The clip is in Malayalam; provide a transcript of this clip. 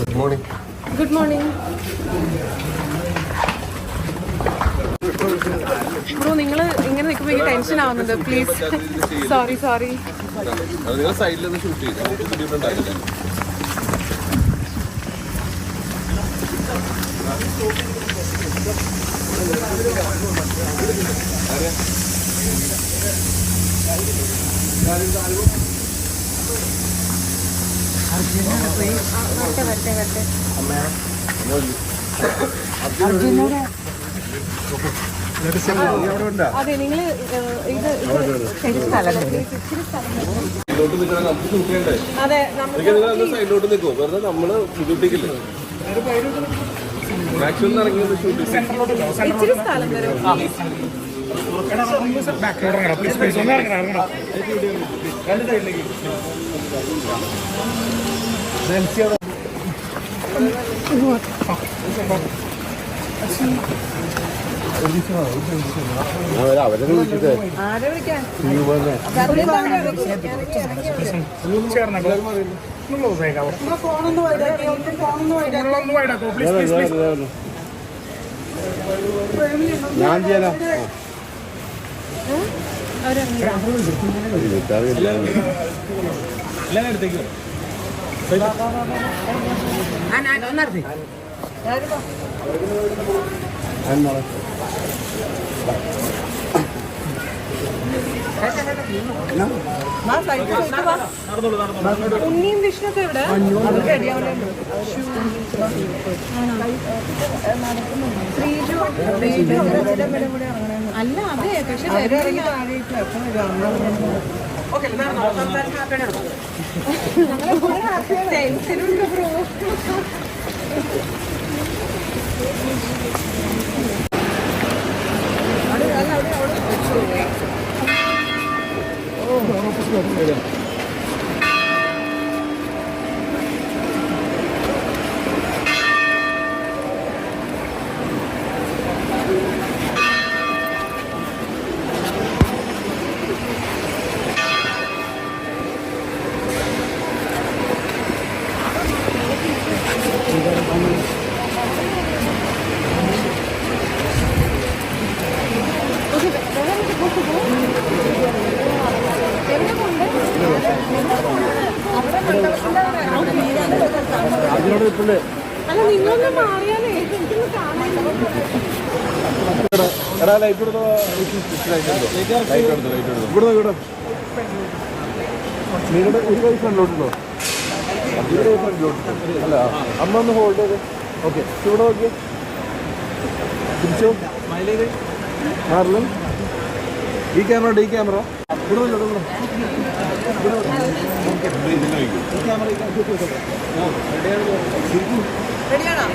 Good morning good morning bro നിങ്ങൾ ഇങ്ങനെ നിൽക്കുമ്പോൾ എനിക്ക് ടെൻഷൻ ആവുന്നുണ്ട്. പ്ലീസ് സോറി സോറി അത് നിങ്ങൾ ഇത് അതെ സൈഡിലോട്ട് നിൽക്കും വെറുതെ നമ്മൾ ബുദ്ധിമുട്ടിക്കില്ലേ മാക്സിമം ഇറങ്ങിയത് ഇച്ചിരി സ്ഥലം തരും അവരെ വിളിച്ചിട്ടേ വിളിക്കാൻ ഞാൻ ചെയ്യാനാ ഉണ്ണിയും വിഷ്ണുക്കെ ഇവിടെ ശ്രീജു അല്ല അതെ പക്ഷെ അതിനോട് ഇപ്പോഴേ അല്ല ഓ മാറിയാലേ കാണാൻ. എടാ ലൈറ്റ് കൊടുത്തോ ലൈറ്റ് എടുത്തോ ലൈറ്റ് എടുത്തോ ഇവിടെ ഇവിടെ നിങ്ങളുടെ ഒരു കൈ ഫ്രണ്ടിലോട്ടുണ്ടോ ഒരു കൈ ഫ്രണ്ടിലോട്ട് അല്ല അമ്മ ഒന്ന് ഹോൾഡ് ചെയ്ത്. ഓക്കെ ഇവിടെ നോക്കിയേ തിരിച്ചോ? മാറില്ല ഈ ക്യാമറ ഈ ക്യാമറ. റെഡിയാണോ?